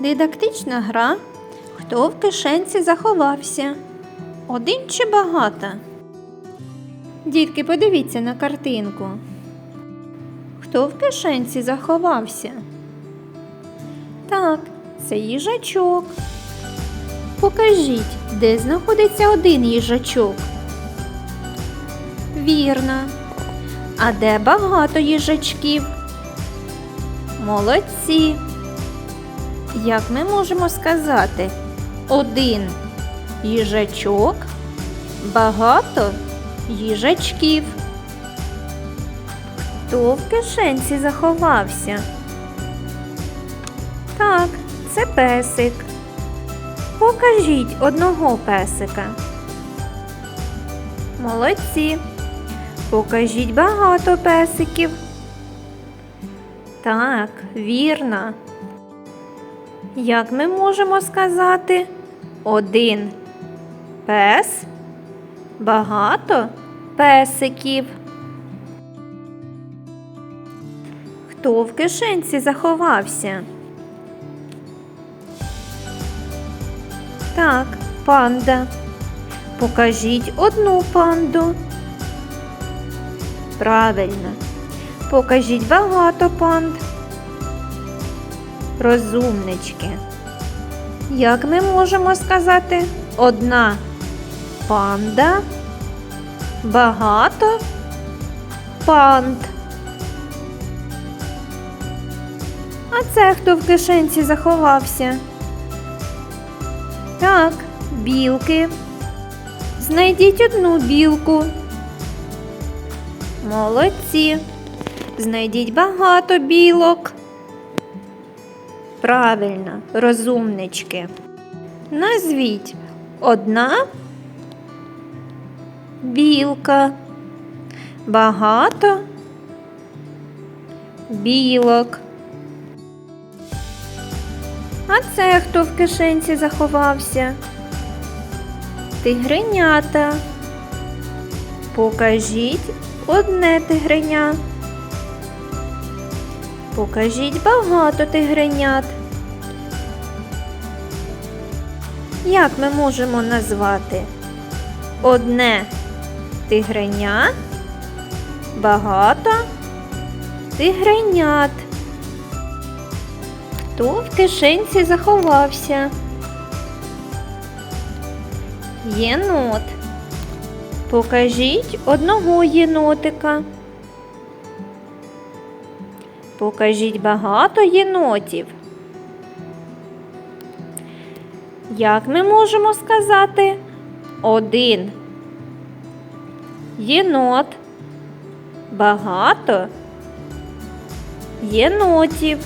Дидактична гра. Хто в кишенці заховався? Один чи багато? Дітки, подивіться на картинку. Хто в кишенці заховався? Так, це їжачок. Покажіть, де знаходиться один їжачок. Вірно. А де багато їжачків? Молодці. Як ми можемо сказати? Один їжачок, багато їжачків. Хто в кишенці заховався? Так, це песик. Покажіть одного песика. Молодці. Покажіть багато песиків. Так, вірно. Як ми можемо сказати? Один пес, багато песиків. Хто в кишенці заховався? Так, панда. Покажіть одну панду. Правильно. Покажіть багато панд. Розумнички. Як ми можемо сказати? Одна панда, багато панд. А це хто в кишенці заховався? Так, білки. Знайдіть одну білку. Молодці. Знайдіть багато білок. Правильно, розумнички. Назвіть одна білка. Багато білок. А це хто в кишенці заховався? Тигренята. Покажіть одне тигреня. Покажіть багато тигренят. Як ми можемо назвати? Одне тигреня, багато тигренят. Хто в кишенці заховався? Єнот. Покажіть одного єнотика. Покажіть багато єнотів. Як ми можемо сказати? Один. Єнот. Багато єнотів.